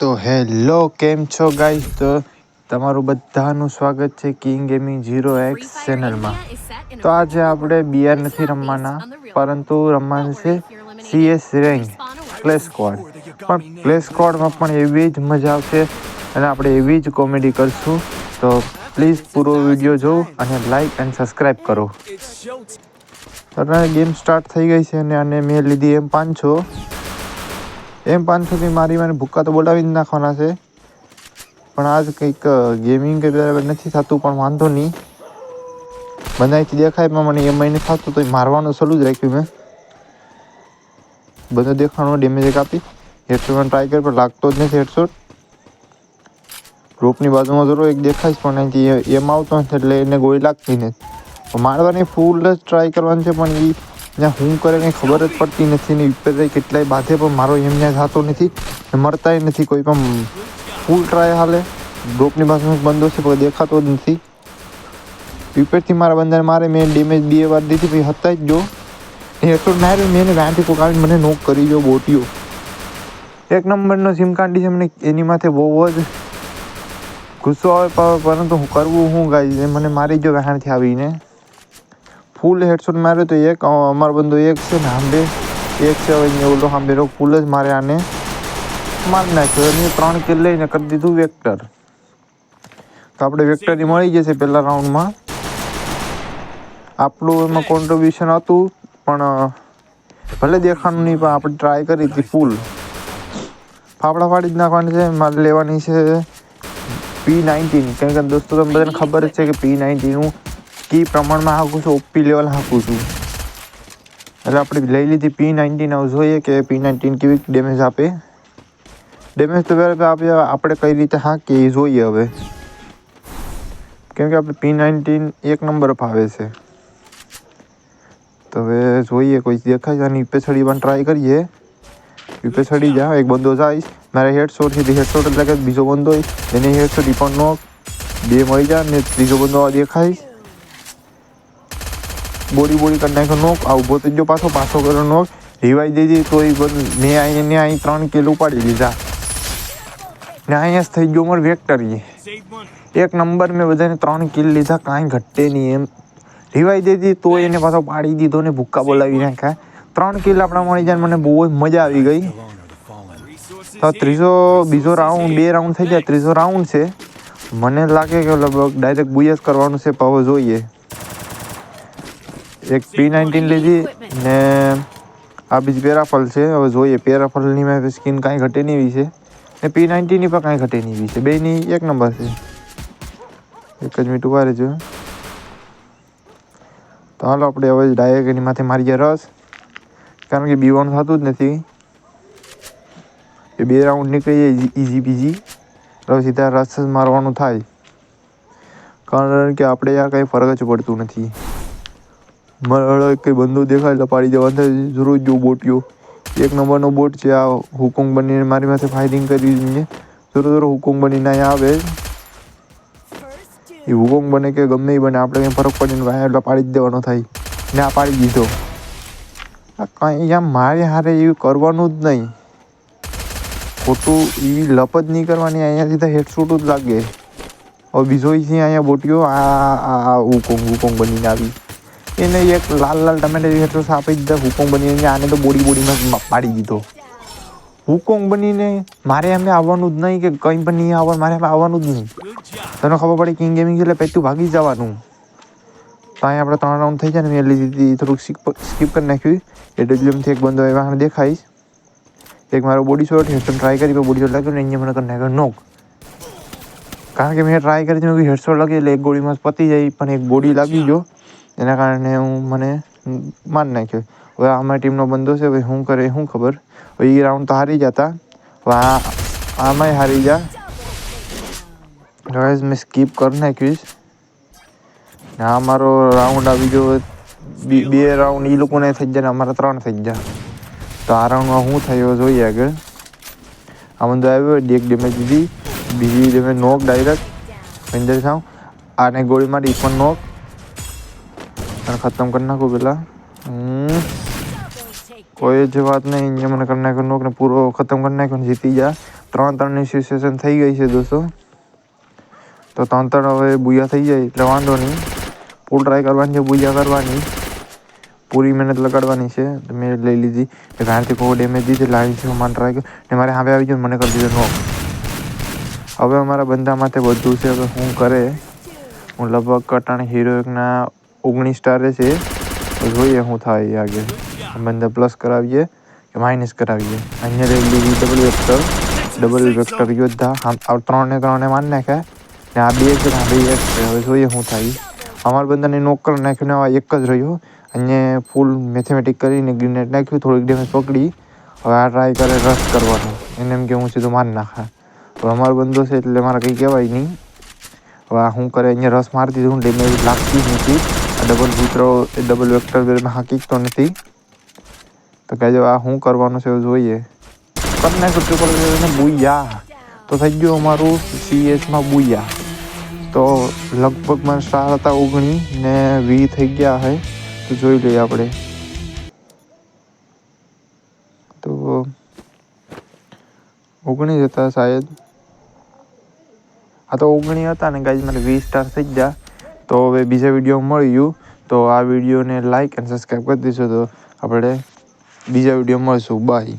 તો હેલો, કેમ છો ગાઈસ તો તમારું બધાનું સ્વાગત છે કિંગ ગેમિંગ ઝીરો એક્સ ચેનલમાં તો આજે આપણે બીઆર નથી રમવાના, પરંતુ રમવાનું છે સીએસ રેન્ક પ્લે સ્કોડ પણ પ્લે સ્કોડમાં પણ એવી જ મજા આવશે અને આપણે એવી જ કોમેડી કરશું. તો પ્લીઝ પૂરો વીડિયો જોવો અને લાઈક અને સબસ્ક્રાઈબ કરો. અત્યારે ગેમ સ્ટાર્ટ થઈ ગઈ છે અને અને મેં લીધી એમ પાંચસો. એમ પાંચસોથી મારી મને ભૂક્કા તો બોલાવી જ નાખવાના છે. પણ આજ કંઈક ગેમિંગ કે બરાબર નથી થતું, પણ વાંધો નહીં. બધાથી દેખાય, પણ મને એમ મહિને થતું તો મારવાનું સલું જ રાખ્યું મેં. બધો દેખાણો ડેમેજ કાપી હેડશોટ ટ્રાય કર્યો, પણ લાગતો જ નથી હેડશોટ રોપની બાજુમાં જરૂર એક દેખાય છે, પણ અહીંથી એમ આવતો નથી, એટલે એને ગોળી લાગતી નથી. મારવાની ફૂલ જ ટ્રાય કરવાની છે, પણ એ ત્યાં હું કરે કંઈ ખબર જ પડતી નથી ને ઉપર કેટલાય બાધે પણ મારો એમ ત્યાં થતો નથી ને મળતાય નથી કોઈ પણ ફૂલ ટ્રાય હાલે. ડ્રોપની બાજુમાં બંધો છે પણ દેખાતો જ નથી. વિપેરથી મારા બંદાને મારે મેં ડેમેજ બે વાર દીધી, પછી હતા જ જો. એટલો રહ્યું મેં એને ગાંઠી પોકાવીને મને નોક કરી જો બોટીઓ. એક નંબરનો સિમ કાર્ડ છે, મને એની માથે બહુ જ ગુસ્સો આવે પરંતુ હું કરવું હું ગાઈ મને મારી જો વહાણથી આવીને ફૂલ હેડશોટ માર્યો તો એક અમારો બંદો એક છે ને આંબે એક છે હવે ઓલો આંબેરો ફૂલ જ મારે આને મારી નાખ્યો. એને ત્રણ કિલ લઈને કરી દીધું વેક્ટર. તો આપણે વેક્ટરની મળી જશે પહેલા રાઉન્ડમાં આપણું એમાં કોન્ટ્રીબ્યુશન હતું, પણ ભલે દેખાણું નહીં, પણ આપણે ટ્રાય કરી હતી ફૂલ ફાફડા ફાડી જ નાખવાની છે, મારે લેવાની છે પી નાઇન્ટીન કેમ કે દોસ્તો, તમને બધાને ખબર જ છે કે પી નાઇન્ટીનું કી પ્રમાણમાં હાકું છું, ઓપી લેવલ હાકું છું. એટલે આપણે લઈ લીધી પી નાઇન્ટીન હવે જોઈએ કે પી નાઇન્ટીન કેવી ડેમેજ આપે. ડેમેજ તો આપે આપણે કઈ રીતે હાકીએ એ જોઈએ હવે. કેમ કે આપણે પી નાઇન્ટીન એક નંબર ફાવે છે. તો હવે જોઈએ, કોઈ દેખાય અને પછડી પણ ટ્રાય કરીએ. એ પેછડી જા એક બંદો જાય. મારે હેડશોટથી હેડશોટ એટલે કે બીજો બંદો એને હેડશોટ ઈ પણ નો બે મળી જાય ને ત્રીજો બંદો દેખાય. બોડી બોડી કરી નાખ્યો નોક આ ઊભો થઈ ગયો પાછો પાછો કર્યો નોક રિવાઈ દેજે તો એ બધું મેં અહીંયા અહીં ત્રણ કિલ ઉપાડી લીધા ને અહીંયા થઈ ગયો મારે વેક્ટરી એક નંબર મેં બધાને ત્રણ કિલ લીધા, કાંઈ ઘટે નહીં એમ. રિવાઈ દીધી તો એને પાછો પાડી દીધો ને ભૂક્કા બોલાવી નાખ્યા. ત્રણ કિલ આપણા મળી જાય મને બહુ જ મજા આવી ગઈ. તો ત્રીજો, બીજો રાઉન્ડ બે રાઉન્ડ થઈ જાય, ત્રીજો રાઉન્ડ છે. મને લાગે કે લગભગ ડાયરેક્ટ બુયસ કરવાનું છે પાવ જોઈએ. એક પી નાઇન્ટીન લીધી ને આ બીજી પેરાફલ છે. હવે જોઈએ, પેરાફલની મેં સ્કીન કાંઈ ઘટે નહીં એવી છે. ને પી નાઇન્ટીનની પણ કાંઈ ઘટે નહીં એવી છે. બેની એક નંબર છે. એક જ મિનિટ ઊભા રહેજો. તો હાલો, આપણે હવે ડાયરેક્ટ એની માથે મારીએ રસ. કારણ કે બીવાનું થતું જ નથી. એ બે રાઉન્ડ નીકળી જાય ઇઝી બીજી હવે સીધા રસ જ મારવાનું થાય. કારણ કે આપણે યાર કંઈ ફરક જ પડતું નથી. મારે કંઈ બંદૂક દેખાય એટલે પાડી થાય જરૂર જો બોટીઓ એક નંબરનો બોટ છે, આ હુકુંગ બનીને મારી માથે ફાયરિંગ કરી દીધી. જોરો જોરો હુકુંગ બનીને અહીંયા આવે. એ હુકુંગ બને કે ગમે એ બને, આપણે કંઈ ફરક પડીને વાયા એટલે પાડી જ દેવાનો થાય. ને આ પાડી દીધો. આ કાંઈ આમ મારે હારે એવું કરવાનું જ નહીં. ખોટું એવી લપત નહીં કરવાની અહીંયા સીધા હેડસૂટ જ લાગે. હવે બીજો છે અહીંયા બોટીઓ આ આ હુકોંગ હુકોંગ બનીને આવી. એને એક લાલ લાલ ટમેટા હેઠળ આપી દીધા હુકોંગ બનીને આને તો બોડી બોડીમાં પાડી દીધો. હુકોંગ બનીને મારે એમને આવવાનું જ નહીં કે કંઈ પણ નહીં આવવાનું, મારે એમ આવવાનું જ નહીં. તને ખબર પડે કિંગ ગેમિંગ એટલે પહેલું ભાગી જવાનું. તો અહીંયા આપણે ત્રણ રાઉન્ડ થઈ જાય ને, મેં લીધી થોડુંક સ્કીપ કરી નાખ્યું. એડબ્લ્યુએમથી એક બંધો એવા દેખાઈશ. એક મારો બોડી શોટ હેડશોટ ટ્રાય કરી બોડી શોટ લાગ્યો ને, અહીંયા મને કરી નાખ્યો નોક. કારણ કે મેં ટ્રાય કરી હતી હેડશોટ લાગી, એટલે એક ગોળીમાં પતી જાય, પણ એક બોડી લાગી ગયો. એના કારણે હું મને મારી નાખ્યો. હવે અમારી ટીમનો બંદો છે, હવે શું કરે શું ખબર? હવે એ રાઉન્ડ તો હારી જતા હવે આ, આમાંય હારી જા ગાઈઝ મેં સ્કીપ કરી નાખ્યું ને આ મારો રાઉન્ડ આવી ગયો બે રાઉન્ડ એ લોકોને થઈ જાય ને અમારા ત્રણ થઈ જાય તો આ રાઉન્ડમાં શું થયો જોઈએ આગળ. આ બંદો આવ્યો, એક ડેમેજ દીધી. બીજી ડેમેજ નોક ડાયરેક્ટ અંદર થાવ આને ગોળી મારી પણ નોક અને ખતમ કરી નાખું પેલા? કોઈ જ વાત નહીં, અહીંયા મને કરી નાખ્યો નોક ને પૂરો ખતમ કરી નાખ્યો જીતી જા ત્રણ ત્રણની સિચ્યુએશન થઈ ગઈ છે દોસ્તો. તો ત્રણ ત્રણ હવે બુયા થઈ જાય, એટલે વાંધો નહીં. ફૂલ ટ્રાય કરવાની છે બુયા કરવાની. પૂરી મહેનત લગાડવાની છે. મેં લઈ લીધી. કે બહારથી કોઈ ડેમેજ દીધી લાવી છે મને ટ્રાય કર્યો ને મારે હવે આવી ગયું મને કરી દીધો નો હવે અમારા બંધા માથે બધું છે, હવે શું કરે. હું લગભગ કટાણ હિરોઈકના ઓગણીસ સ્ટારે છે. તો જોઈએ શું થાય એ આગળ. અમે અંદર પ્લસ કરાવીએ કે માઇનસ કરાવીએ. અહીંયા રહેલી V double vector double vector યોદ્ધા આમ ત્રણને ત્રણે મારી નાખ્યા ને આ બે છે આ બે એક છે. હવે જોઈએ શું થાય. અમારા બંદાને નોકર કરી નાખ્યું ને એક જ રહ્યો. અહીંયા ફૂલ મેથેમેટિક કરીને ગ્રેનેડ નાખ્યું થોડીક ડેમેજ પકડી. હવે આ ટ્રાય કરે રસ કરવાનો. એને એમ કે હું સીધું મારી નાખા. હવે અમારો બંદો છે એટલે મારે કંઈ કહેવાય નહીં. હવે આ શું કરે અહીંયા રસ મારી દીધું ડેમેજ લાગતી જ નથી. આ મિત્રો એ ડબલ વેક્ટર વેરમાં હાકીકતો નથી. તો કહેજો આ શું કરવાનું છે એવું જોઈએ. તમને ટ્રિપલ વેરને બુયા. તો થઈ ગયું અમારું સીએચમાં બુયા. તો લગભગ મને સ્ટાર હતા ઓગણી ને વી થઈ ગયા હે. તો જોઈ લઈએ આપણે. તો ઓગણીસ હતા શાયદ. હા તો ઓગણી હતા ને ગાઈઝ મને વીસ સ્ટાર થઈ ગયા. તો હવે બીજા વીડિયો મળ્યું, તો આ વિડીયોને લાઇક અને સબસ્ક્રાઈબ કરી દઈશું તો આપણે બીજા વીડિયો મળશું. બાય